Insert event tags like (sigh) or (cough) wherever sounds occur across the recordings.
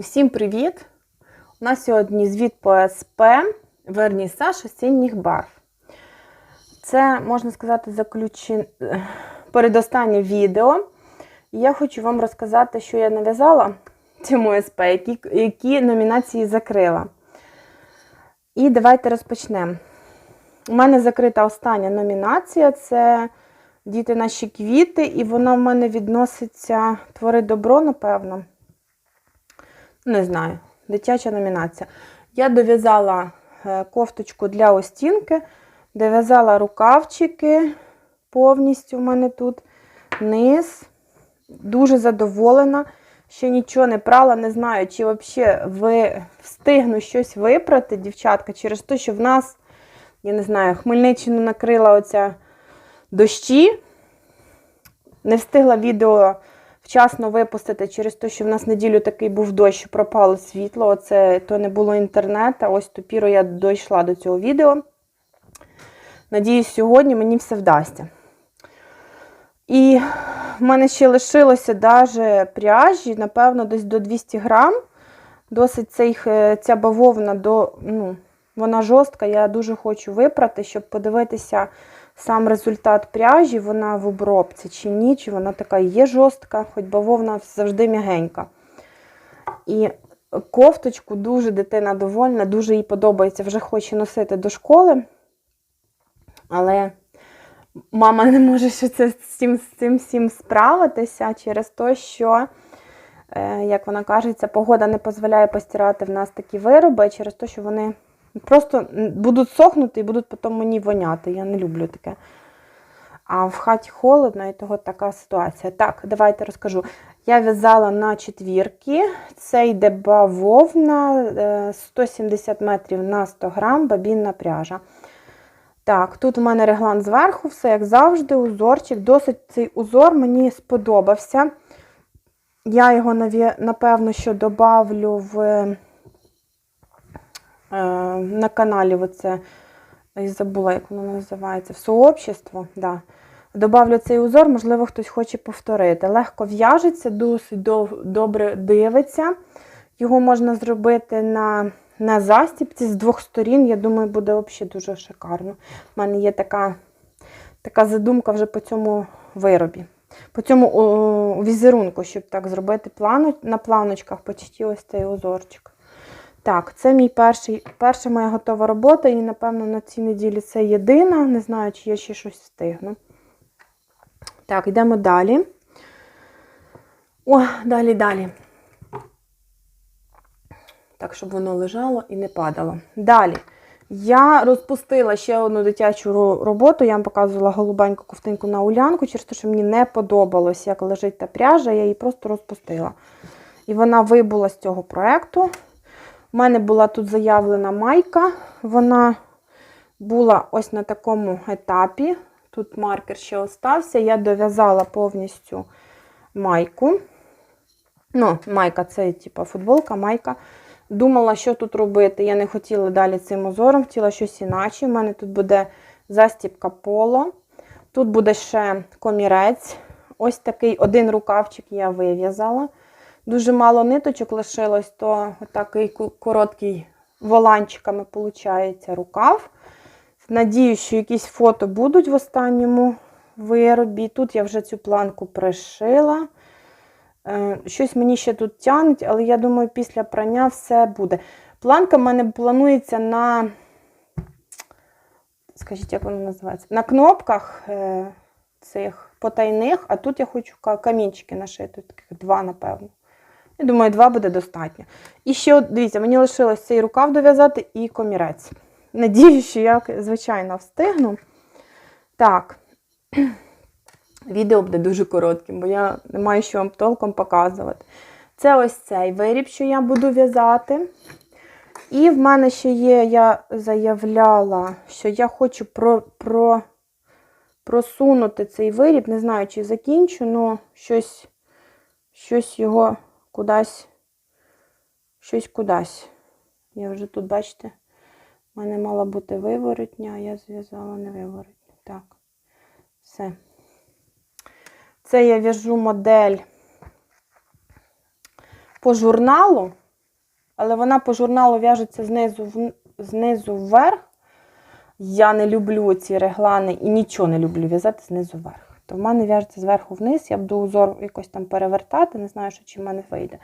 Усім привіт! У нас сьогодні звіт по СП Вернісаж осінніх барв. Це, можна сказати, заключен... передостаннє відео. І я хочу вам розказати, що я нав'язала цьому СП, які, які номінації закрила. І давайте розпочнемо. У мене закрита остання номінація це Діти наші квіти, і вона в мене відноситься Твори добро, напевно. Не знаю, дитяча номінація. Я дов'язала е, кофточку для остінки, дов'язала рукавчики повністю в мене тут, низ. Дуже задоволена. Ще нічого не прала, не знаю, чи взагалі ви встигну щось випрати, дівчатка, через те, що в нас, я не знаю, Хмельниччину накрила оця дощі. Не встигла відео вчасно випустити через те, що в нас неділю такий був дощ, пропало світло. Оце то не було інтернету. Ось тупіро я дійшла до цього відео. Надіюсь, сьогодні мені все вдасться. І в мене ще лишилося даже пряжі, напевно, десь до 200 грам. Досить цей, е, ця бавовна до, ну, вона жорстка. Я дуже хочу випрати, щоб подивитися сам результат пряжі, вона в обробці чи ні, чи вона така є жорстка, хоч бавовна завжди м'ягенька. І кофточку дуже дитина довольна, дуже їй подобається, вже хоче носити до школи. Але мама не може ще це, з цим, з цим всім справитися через те, що, е, як вона каже, ця погода не дозволяє постирати в нас такі вироби, через те, що вони просто будуть сохнути і будуть потім мені воняти. Я не люблю таке. А в хаті холодно, і того така ситуація. Так, давайте розкажу. Я в'язала на четвірки. Це йде бавовна е, 170 метрів на 100 грам, бабінна пряжа. Так, тут у мене реглан зверху, все як завжди, узорчик. Досить цей узор мені сподобався. Я його, напевно, що добавлю в, е, на каналі. Оце, я забула, як воно називається, в сообщество. Да. Добавлю цей узор, можливо, хтось хоче повторити. Легко в'яжеться, досить добре дивиться. Його можна зробити на на застіпці з двох сторін. Я думаю, буде взагалі дуже шикарно. У мене є така така задумка вже по цьому виробі. По цьому о, візерунку, щоб так зробити плану, на планочках почти ось цей узорчик. Так, це мій перший, перша моя готова робота, і, напевно, на цій неділі це єдина. Не знаю, чи я ще щось встигну. Так, йдемо далі. О, далі, далі. Так, щоб воно лежало і не падало. Далі. Я розпустила ще одну дитячу роботу. Я вам показувала голубеньку ковтинку на улянку, через те, що мені не подобалось, як лежить та пряжа, я її просто розпустила. І вона вибула з цього проєкту. У мене була тут заявлена майка. Вона була ось на такому етапі. Тут маркер ще остався. Я дов'язала повністю майку. Ну, майка це, типу, футболка, майка. Думала, що тут робити. Я не хотіла далі цим узором, хотіла щось інакше. У мене тут буде застіпка поло. Тут буде ще комірець. Ось такий один рукавчик я вив'язала. Дуже мало ниточок лишилось, то такий короткий воланчиками виходить рукав. Надію, що якісь фото будуть в останньому виробі. Тут я вже цю планку пришила. Щось мені ще тут тягнуть, але я думаю, після прання все буде. Планка в мене планується на, скажіть, як вона називається? На кнопках е, цих потайних, а тут я хочу камінчики нашити, таких два, напевно. Я думаю, два буде достатньо. І ще, дивіться, мені лишилось цей рукав дов'язати і комірець. Надію, що я, звичайно, встигну. Так. (clears throat) Відео буде дуже коротким, бо я не маю що вам толком показувати. Це ось цей виріб, що я буду в'язати. І в мене ще є, я заявляла, що я хочу про, про, просунути цей виріб. Не знаю, чи закінчу, але щось, щось його кудись, щось кудись. Я вже тут, бачите, в мене мала бути виворотня, а я зв'язала не виворотня. Так, все. Це я в'яжу модель по журналу. але вона по журналу в'яжеться знизу, в- знизу вверх. Я не люблю ці реглани і нічого не люблю в'язати знизу вверх. То в мене в'яжеться зверху вниз, я буду узор якось там перевертати, не знаю, що чи в мене вийде.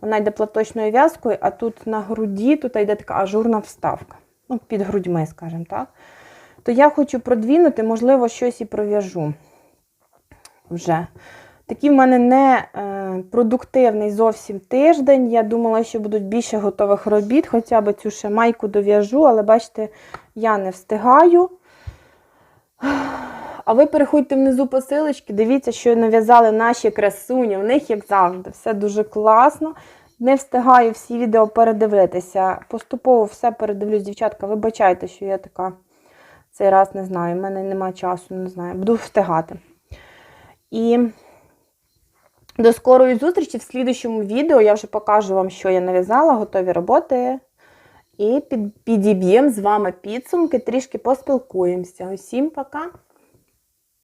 Вона йде платочною в'язкою, а тут на груді тут йде така ажурна вставка. Ну, під грудьми, скажімо так. То я хочу продвінути, можливо, щось і пров'яжу вже. Такий в мене не е, продуктивний зовсім тиждень. Я думала, що будуть більше готових робіт, хоча б цю ще майку дов'яжу, але бачите, я не встигаю. А ви переходьте внизу посилочки, дивіться, що нав'язали наші красуні. В них, як завжди, все дуже класно. Не встигаю всі відео передивитися. Поступово все передивлюсь, дівчатка. Вибачайте, що я така цей раз не знаю. У мене немає часу, не знаю. Буду встигати. І до скорої зустрічі в слідущому відео я вже покажу вам, що я нав'язала, готові роботи. І підіб'ємо з вами підсумки, трішки поспілкуємося. Усім пока!